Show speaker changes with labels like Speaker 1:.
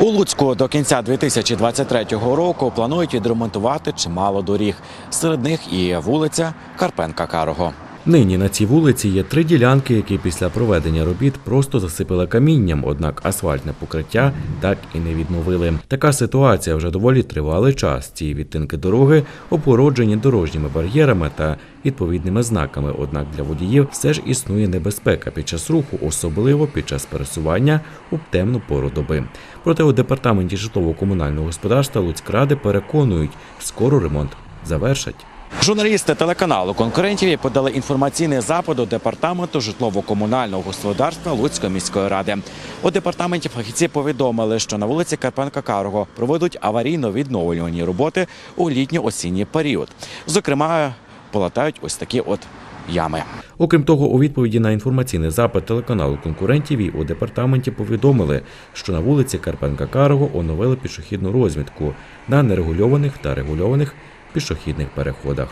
Speaker 1: У Луцьку до кінця 2023 року планують відремонтувати чимало доріг. Серед них і вулиця Карпенка Карого.
Speaker 2: Нині на цій вулиці є три ділянки, які після проведення робіт просто засипали камінням, однак асфальтне покриття так і не відновили. Така ситуація вже доволі тривалий час. Ці відтинки дороги обгороджені дорожніми бар'єрами та відповідними знаками. Однак для водіїв все ж існує небезпека під час руху, особливо під час пересування у темну пору доби. Проте у департаменті житлово-комунального господарства Луцькради переконують, скоро ремонт завершать.
Speaker 1: Журналісти телеканалу конкурентів подали інформаційний запит до департаменту житлово-комунального господарства Луцької міської ради. У департаменті фахівці повідомили, що на вулиці Карпенка Карого проведуть аварійно-відновлювані роботи у літньо-осінній період. Зокрема, полатають ось такі от ями.
Speaker 2: Окрім того, у відповіді на інформаційний запит телеканалу конкурентів і у департаменті повідомили, що на вулиці Карпенка Карого оновили пішохідну розмітку на нерегульованих та регульованих пішохідних переходах.